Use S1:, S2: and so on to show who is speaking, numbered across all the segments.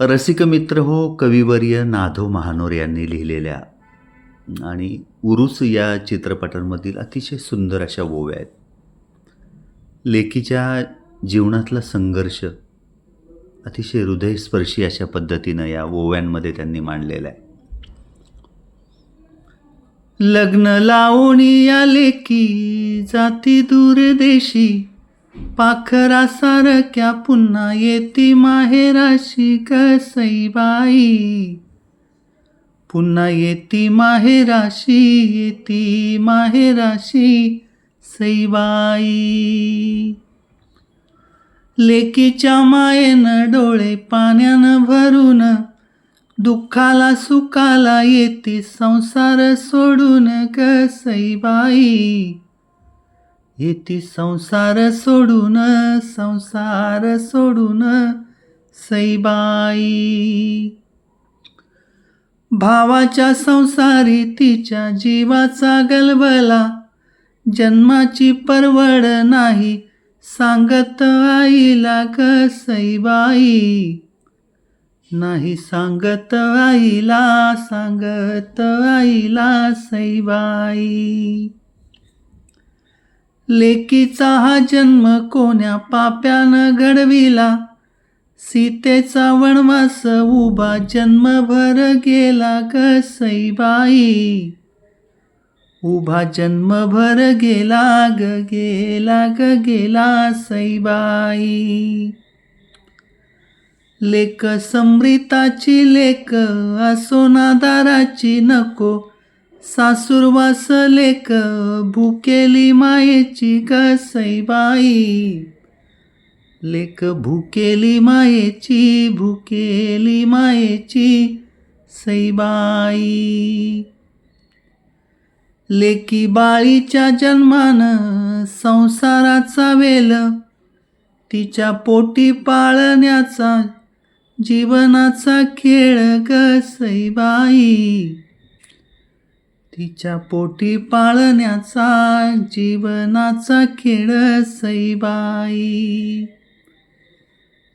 S1: रसिक मित्र हो कविवर्य नाधो महानोर यांनी लिहिलेल्या. आणि उरुस या चित्रपटांमधील अतिशय सुंदर अशा ओव्या आहेत. लेकीच्या जीवनातला संघर्ष अतिशय हृदयस्पर्शी अशा पद्धतीनं या ओव्यांमध्ये त्यांनी मांडलेला आहे. लग्न लावणी आले की जाती दूरदेशी पाखरा सारख्या पुन्हा येती माहेराशी कसईबाई पुन्हा येती माहेराशी येती माहेराशी सईबाई. लेकीच्या मायेनं डोळे पाण्यानं भरून दुःखाला सुखाला येते संसार सोडून कसईबाई येते संसार सोडून संसार सोडून सईबाई. भावाच्या संसारी तिच्या जीवाचा गलबला जन्माची परवड नाही सांगत आईला सईबाई. नाही सांगत आईला सांगत आईला सईबाई. लेकीचा हा जन्म कोण्या पाप्यानं घडविला? सीतेचा वणवास उभा जन्मभर गेला ग सईबाई. उभा जन्मभर गेला ग गेला ग गेला सईबाई. लेक समृताची लेक असो नादाराची नको सासूर लेक भुकेली मायेची कसैबाई लेक भुकेली मायेची भुकेली मायेची सईबाई लेकी बाळीच्या जन्मानं संसाराचा वेल तिच्या पोटी पाळण्याचा जीवनाचा खेळ कसईबाई तिच्या पोटी पाळण्याचा जीवनाचा खेळ सईबाई.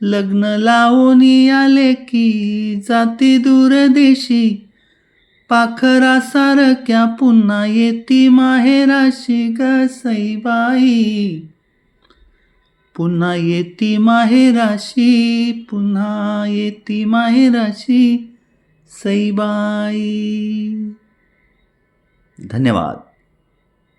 S1: लग्न लावून आले की जाती दूरदेशी. पाखरासारख्या पुन्हा येती माहेराशी ग सईबाई. पुन्हा येती माहेराशी पुन्हा येती माहेराशी सईबाई. धन्यवाद